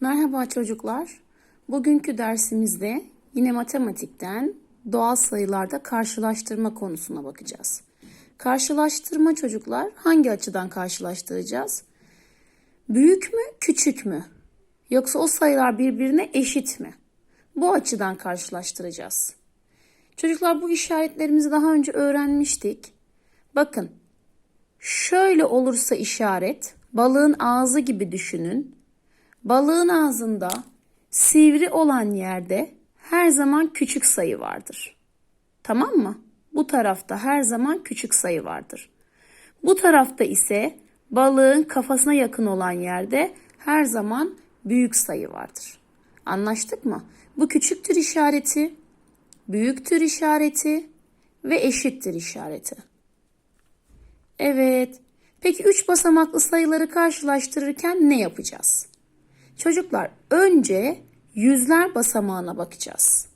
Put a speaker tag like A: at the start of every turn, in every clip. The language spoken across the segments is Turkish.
A: Merhaba çocuklar. Bugünkü dersimizde yine matematikten doğal sayılarda karşılaştırma konusuna bakacağız. Karşılaştırma çocuklar hangi açıdan karşılaştıracağız? Büyük mü, küçük mü? Yoksa o sayılar birbirine eşit mi? Bu açıdan karşılaştıracağız. Çocuklar bu işaretlerimizi daha önce öğrenmiştik. Bakın Şöyle olursa işaret, balığın ağzı gibi düşünün. Balığın ağzında sivri olan yerde her zaman küçük sayı vardır. Tamam mı? Bu tarafta her zaman küçük sayı vardır. Bu tarafta ise balığın kafasına yakın olan yerde her zaman büyük sayı vardır. Anlaştık mı? Bu küçüktür işareti, büyüktür işareti ve eşittir işareti. Evet. Peki 3 basamaklı sayıları karşılaştırırken ne yapacağız? Çocuklar önce yüzler basamağına bakacağız.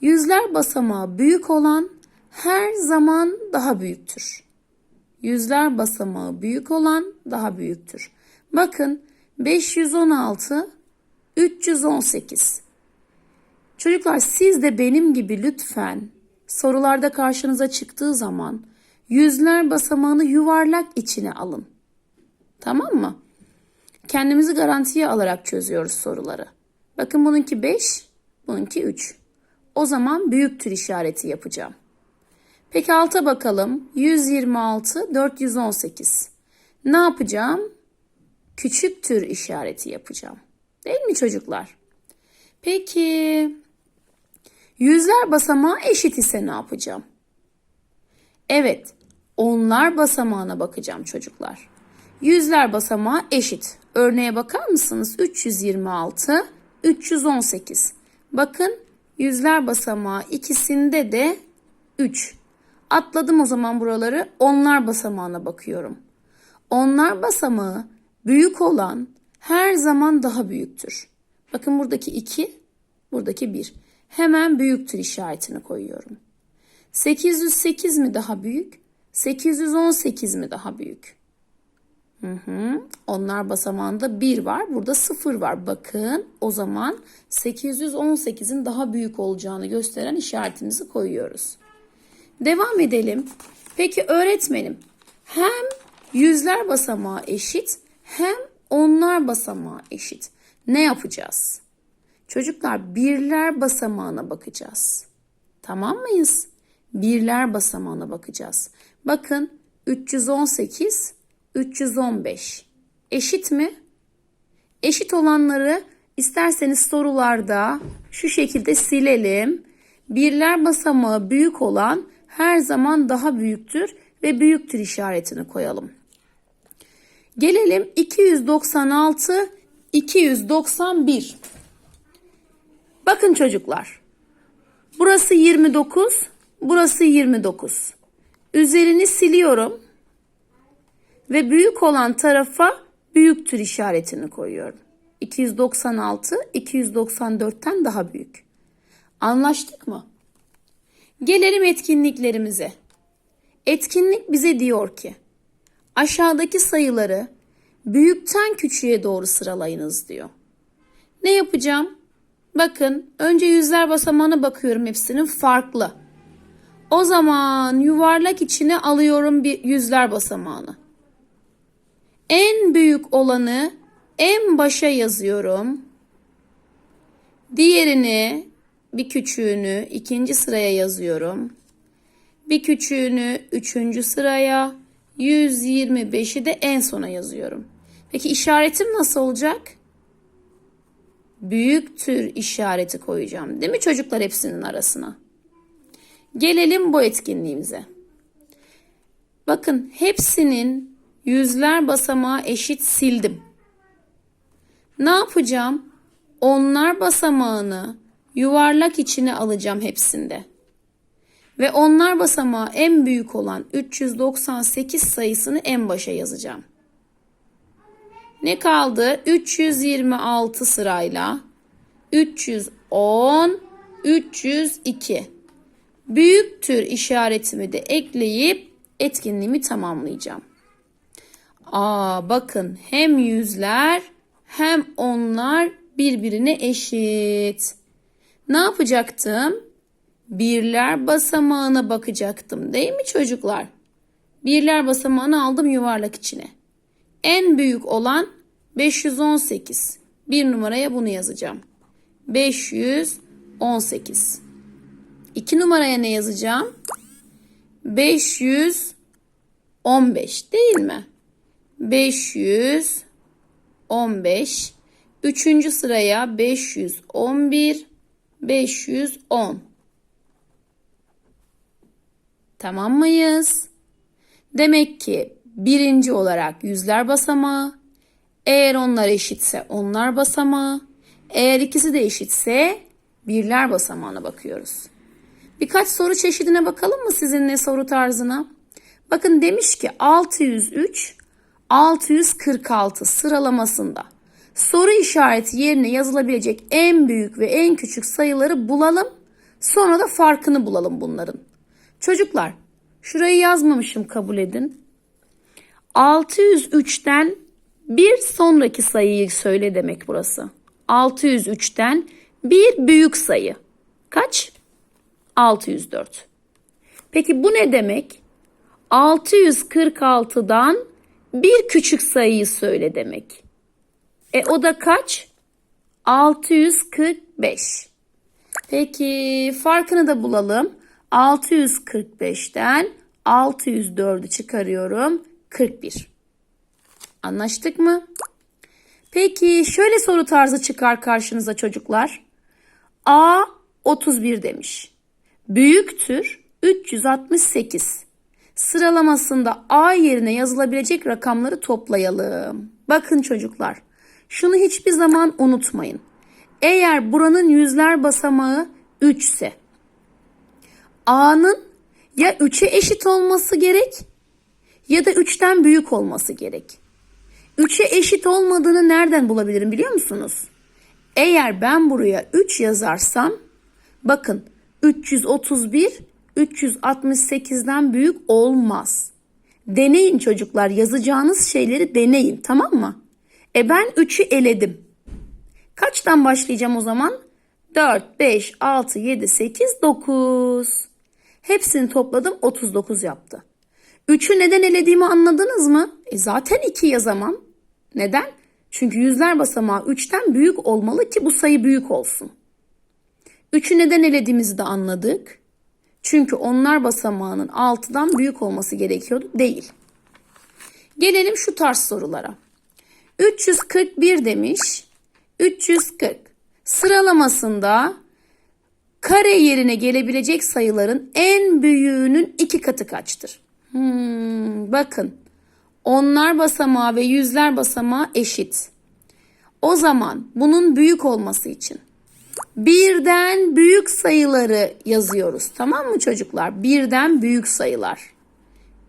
A: Yüzler basamağı büyük olan her zaman daha büyüktür. Yüzler basamağı büyük olan daha büyüktür. Bakın 516 318. Çocuklar siz de benim gibi lütfen sorularda karşınıza çıktığı zaman yüzler basamağını yuvarlak içine alın. Tamam mı? Kendimizi garantiye alarak çözüyoruz soruları. Bakın bununki 5, bununki 3. O zaman büyüktür işareti yapacağım. Peki alta bakalım. 126, 418. Ne yapacağım? Küçüktür işareti yapacağım. Değil mi çocuklar? Peki yüzler basamağı eşit ise ne yapacağım? Evet, onlar basamağına bakacağım çocuklar. Yüzler basamağı eşit. Örneğe bakar mısınız? 326, 318. Bakın yüzler basamağı ikisinde de 3. Atladım o zaman buraları. Onlar basamağına bakıyorum. Onlar basamağı büyük olan her zaman daha büyüktür. Bakın buradaki 2, buradaki 1. Hemen büyüktür işaretini koyuyorum. 808 mi daha büyük? 818 mi daha büyük? Hı hı. Onlar basamağında 1 var. Burada 0 var. Bakın o zaman 818'in daha büyük olacağını gösteren işaretimizi koyuyoruz. Devam edelim. Peki öğretmenim hem yüzler basamağı eşit hem onlar basamağı eşit. Ne yapacağız? Çocuklar birler basamağına bakacağız. Tamam mıyız? birler basamağına bakacağız. Bakın 318, 315 eşit mi? Eşit olanları isterseniz sorularda şu şekilde silelim. Birler basamağı büyük olan her zaman daha büyüktür ve büyüktür işaretini koyalım. Gelelim 296, 291. Bakın çocuklar. Burası 29, Burası 29. Üzerini siliyorum. Ve büyük olan tarafa büyüktür işaretini koyuyorum. 296 294'ten daha büyük. Anlaştık mı? Gelelim etkinliklerimize. Etkinlik bize diyor ki aşağıdaki sayıları büyükten küçüğe doğru sıralayınız diyor. Ne yapacağım? Bakın önce yüzler basamağına bakıyorum hepsinin farklı. O zaman yuvarlak içine alıyorum bir yüzler basamağını. En büyük olanı en başa yazıyorum. Diğerini bir küçüğünü ikinci sıraya yazıyorum. Bir küçüğünü üçüncü sıraya, 125'i de en sona yazıyorum. Peki işaretim nasıl olacak? Büyüktür işareti koyacağım. Değil mi çocuklar hepsinin arasına? Gelelim bu etkinliğimize. Bakın hepsinin yüzler basamağı eşit sildim. Ne yapacağım? Onlar basamağını yuvarlak içine alacağım hepsinde. Ve onlar basamağı en büyük olan 398 sayısını en başa yazacağım. Ne kaldı? 326 sırayla 310, 302 büyüktür işaretimi de ekleyip etkinliğimi tamamlayacağım. Aa bakın hem yüzler hem onlar birbirine eşit. Ne yapacaktım? Birler basamağına bakacaktım değil mi çocuklar? Birler basamağını aldım yuvarlak içine. En büyük olan 518. Bir numaraya bunu yazacağım. 518. İki numaraya ne yazacağım? 515 değil mi? 515. Üçüncü sıraya 511, 510. Tamam mıyız? Demek ki birinci olarak yüzler basamağı, eğer onlar eşitse onlar basamağı, eğer ikisi de eşitse birler basamağına bakıyoruz. Birkaç soru çeşidine bakalım mı sizinle soru tarzına? Bakın demiş ki 603 646 sıralamasında soru işareti yerine yazılabilecek en büyük ve en küçük sayıları bulalım. Sonra da farkını bulalım bunların. Çocuklar şurayı yazmamışım kabul edin. 603'ten bir sonraki sayıyı söyle demek burası. 603'ten bir büyük sayı. Kaç? 604. Peki bu ne demek? 646'dan bir küçük sayıyı söyle demek. E o da kaç? 645. Peki farkını da bulalım. 645'ten 604'ü çıkarıyorum. 41. Anlaştık mı? Peki şöyle soru tarzı çıkar karşınıza çocuklar. A 31 demiş. Büyüktür 368. Sıralamasında A yerine yazılabilecek rakamları toplayalım. Bakın çocuklar. Şunu hiçbir zaman unutmayın. Eğer buranın yüzler basamağı 3 ise A'nın ya 3'e eşit olması gerek ya da 3'ten büyük olması gerek. 3'e eşit olmadığını nereden bulabilirim biliyor musunuz? Eğer ben buraya 3 yazarsam bakın 331 368'den büyük olmaz. Deneyin çocuklar yazacağınız şeyleri deneyin tamam mı? E ben 3'ü eledim. Kaçtan başlayacağım o zaman? 4, 5, 6, 7, 8, 9. Hepsini topladım 39 yaptı. 3'ü neden elediğimi anladınız mı? E zaten 2 yazamam. Neden? Çünkü yüzler basamağı 3'ten büyük olmalı ki bu sayı büyük olsun. 3'ü neden elediğimizi de anladık. Çünkü onlar basamağının 6'dan büyük olması gerekiyordu. Değil. Gelelim şu tarz sorulara. 341 demiş. 340. Sıralamasında kare yerine gelebilecek sayıların en büyüğünün iki katı kaçtır? Hmm, bakın. Onlar basamağı ve yüzler basamağı eşit. O zaman bunun büyük olması için birden büyük sayıları yazıyoruz. Tamam mı çocuklar? Birden büyük sayılar.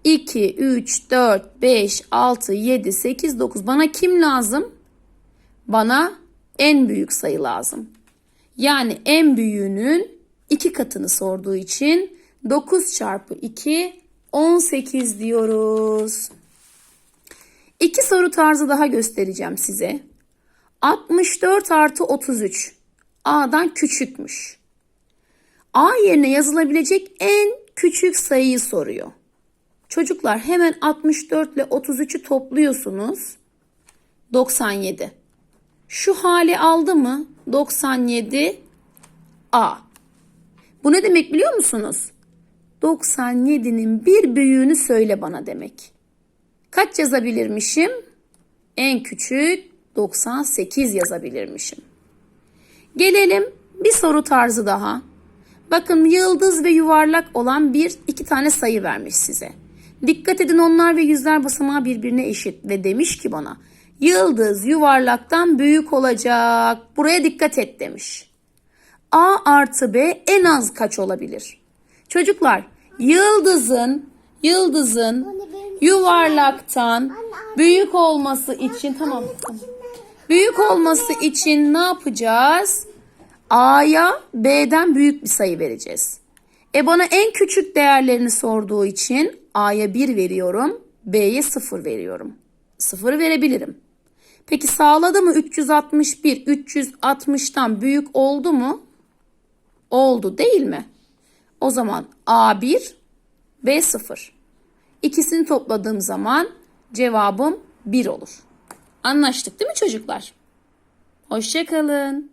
A: 2, 3, 4, 5, 6, 7, 8, 9. Bana kim lazım? Bana en büyük sayı lazım. Yani en büyüğünün iki katını sorduğu için 9 çarpı 2 18 diyoruz. İki soru tarzı daha göstereceğim size. 64 artı 33 A'dan küçükmüş. A yerine yazılabilecek en küçük sayıyı soruyor. Çocuklar hemen 64 ile 33'ü topluyorsunuz. 97. Şu hali aldı mı? 97 A. Bu ne demek biliyor musunuz? 97'nin bir büyüğünü söyle bana demek. Kaç yazabilirmişim? En küçük 98 yazabilirmişim. Gelelim bir soru tarzı daha. Bakın yıldız ve yuvarlak olan bir iki tane sayı vermiş size. Dikkat edin onlar ve yüzler basamağı birbirine eşit ve demiş ki bana yıldız yuvarlaktan büyük olacak. Buraya dikkat et demiş. A artı B en az kaç olabilir? Çocuklar yıldızın yıldızın yuvarlaktan büyük olması için tamam. tamam. Büyük olması için ne yapacağız? A'ya B'den büyük bir sayı vereceğiz. E bana en küçük değerlerini sorduğu için A'ya 1 veriyorum, B'ye 0 veriyorum. 0 verebilirim. Peki sağladı mı 361 360'tan büyük oldu mu? Oldu değil mi? O zaman A1 B0. İkisini topladığım zaman cevabım 1 olur. Anlaştık değil mi çocuklar? Hoşçakalın.